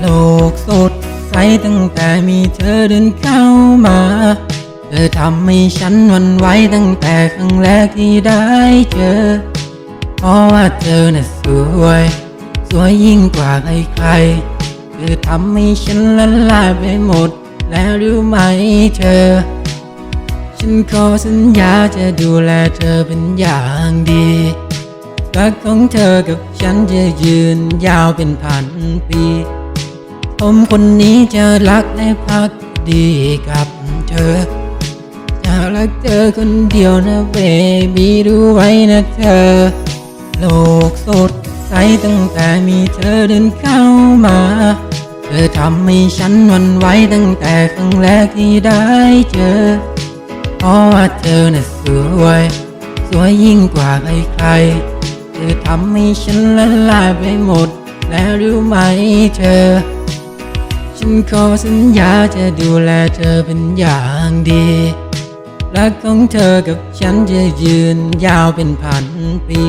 โลกสดใสตั้งแต่มีเธอเดินเข้ามา เธอทำให้ฉันวันไหวตั้งแต่ครั้งแรกที่ได้เจอ เพราะว่าเธอน่ะสวย สวยยิ่งกว่าใครๆ เธอทำให้ฉันละลายไปหมด แล้วรู้ไหมเธอ ฉันขอสัญญาจะดูแลเธอเป็นอย่างดีรักของเธอกับฉันจะยืนยาวเป็นพันปี ผมคนนี้จะรักและพักดีกับเธอจะรักเธอคนเดียวนะเบบีดูไว้นะเธอ โลกสดใสตั้งแต่มีเธอเดินเข้ามา เธอทำให้ฉันหวันไหวตั้งแต่ครั้งแรกที่ได้เจอ เพราะว่าเธอน่ะสวย สวยยิ่งกว่าใครๆเธอทำให้ฉันละลายไปหมด แล้วรู้ไหมเธอ ฉันขอสัญญาจะดูแลเธอเป็นอย่างดี รักของเธอกับฉันจะยืนยาวเป็นพันปี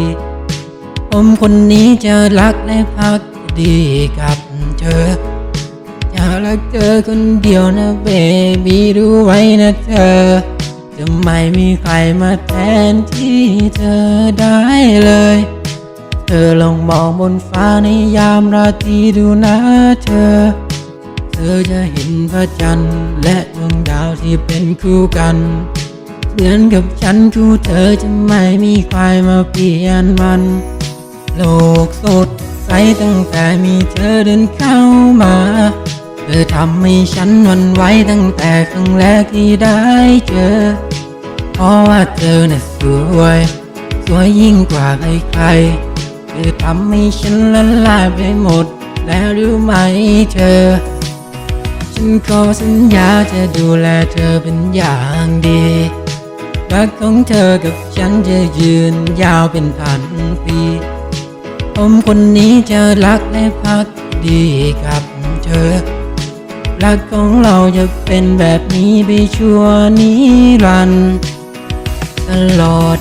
ผมคนนี้จะรักและพักดีกับเธอ จะรักเธอคนเดียวนะเบบีรู้ไว้นะเธอ จะไม่มีใครมาแทนที่เธอได้เลยเธอลองมองบนฟ้าในยามราตรีดูนะเธอ ธอจะเห็นพระจันทร์และดวงดาวที่เป็นคู่กันเหมือนกับฉันคู่เธอจะไม่มีใครมาเปลี่ยนมัน โลกสดใสตั้งแต่มีเธอเดินเข้ามา เธอทำให้ฉันวันไหวตั้งแต่ครั้งแรกที่ได้เจอ เพราะว่าเธอน่ะสวย สวยยิ่งกว่าใครๆเธอทำให้ฉันละลายไปหมด แล้วรู้ไหมเธอ ฉันขอสัญญาจะดูแลเธอเป็นอย่างดีรักของเธอกับฉันจะยืนยาวเป็นพันปี ผมคนนี้จะรักและพักดีกับเธอ รักของเราจะเป็นแบบนี้ไปชั่วนิรันดร์ตลอด